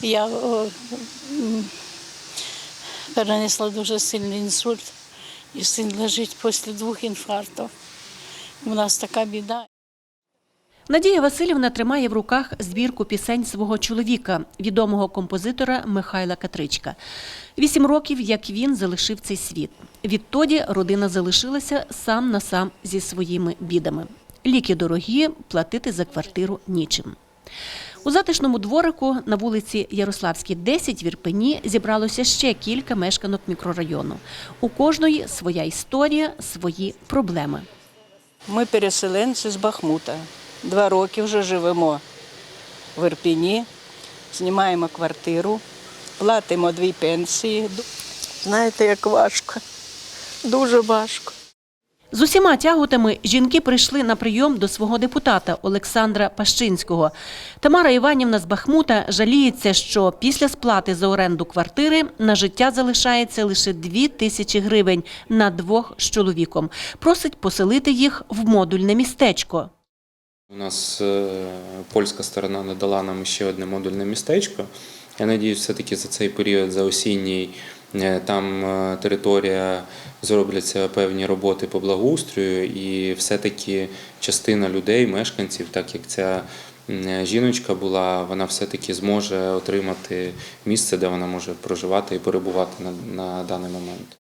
Я о, перенесла дуже сильний інсульт, і син лежить після двох інфарктів. У нас така біда. Надія Васильівна тримає в руках збірку пісень свого чоловіка, відомого композитора Михайла Катричка. Вісім років, як він залишив цей світ. Відтоді родина залишилася сам на сам зі своїми бідами. Ліки дорогі, платити за квартиру нічим. У затишному дворику на вулиці Ярославській, 10 в Ірпені зібралося ще кілька мешканок мікрорайону. У кожної своя історія, свої проблеми. Ми переселенці з Бахмута. Два роки вже живемо в Ірпіні, знімаємо квартиру, платимо дві пенсії. Знаєте, як важко, дуже важко. З усіма тяготами жінки прийшли на прийом до свого депутата Олександра Пащинського. Тамара Іванівна з Бахмута жаліється, що після сплати за оренду квартири на життя залишається лише дві тисячі гривень на двох з чоловіком. Просить поселити їх в модульне містечко. У нас е, польська сторона надала нам ще одне модульне містечко. Я надіюсь, все-таки за цей період, за осінній, там е, територія зробляться певні роботи по благоустрою, і все-таки частина людей, мешканців, так як ця жіночка була, вона все-таки зможе отримати місце, де вона може проживати і перебувати на, на даний момент.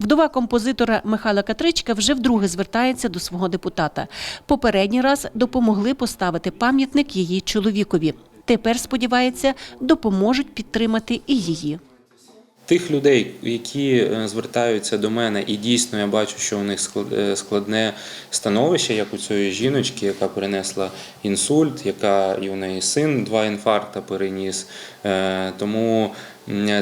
Вдова композитора Михайла Катричка вже вдруге звертається до свого депутата. Попередній раз допомогли поставити пам'ятник її чоловікові. Тепер, сподівається, допоможуть підтримати і її. Тих людей, які е, звертаються до мене, і дійсно я бачу, що у них е, складне становище, як у цієї жіночки, яка перенесла інсульт, яка і у неї син два інфаркта переніс. Е, Тому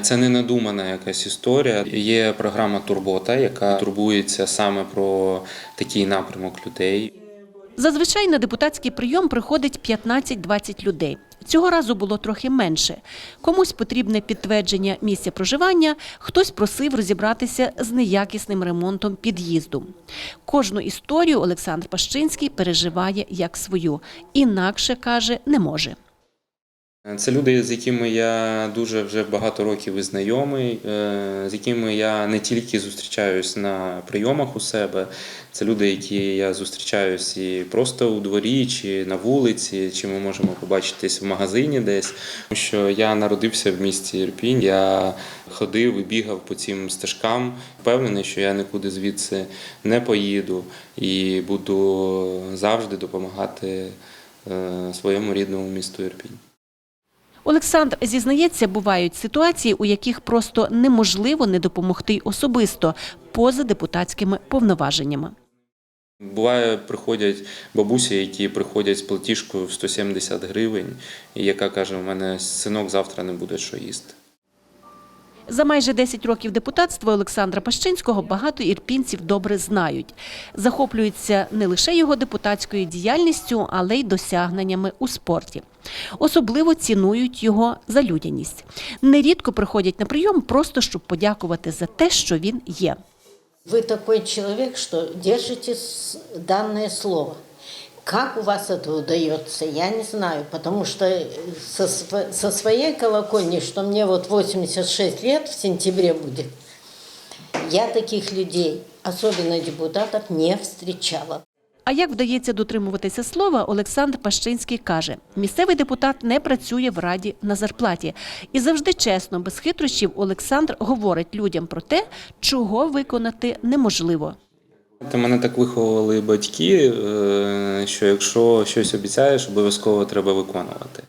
це не надумана якась історія. Є програма Турбота, яка турбується саме про такий напрямок людей. Зазвичай на депутатський прийом приходить 15-20 людей. Цього разу було трохи менше. Комусь потрібне підтвердження місця проживання, хтось просив розібратися з неякісним ремонтом під'їзду. Кожну історію Олександр Пащинський переживає як свою. Інакше каже, не може. Це люди, з якими я дуже вже багато років і знайомий, е, з якими я не тільки зустрічаюсь на прийомах у себе, це люди, які я зустрічаюсь і просто у дворі, чи на вулиці, чи ми можемо побачитись в магазині десь. Тому що я народився в місті Ірпінь, я ходив і бігав по цим стежкам. Впевнений, що я нікуди звідси не поїду і буду завжди допомагати е, своєму рідному місту Ірпінь. Олександр зізнається, бувають ситуації, у яких просто неможливо не допомогти особисто поза депутатськими повноваженнями. Буває, приходять бабусі, які приходять з платіжкою в 170 гривень, і яка каже: у мене синок завтра не буде що їсти. За майже 10 років депутатства Олександра Пащинського багато ірпінців добре знають. Захоплюються не лише його депутатською діяльністю, але й досягненнями у спорті. Особливо цінують його за людяність. Нерідко приходять на прийом просто щоб подякувати за те, що він є. Вы такой человек, что держите данное слово. Как у вас это удается, я не знаю, потому что э, со, со своей колокольни, что мне вот 86 лет в сентябре будет, я таких людей, особенно депутатов, не встречала. А як вдається дотримуватися слова, Олександр Пащинський каже: місцевий депутат не працює в раді на зарплаті. І завжди чесно, без хитрощів, Олександр говорить людям про те, чого виконати неможливо. Та мене так виховували батьки, е, що якщо щось обіцяєш, обов'язково треба виконувати.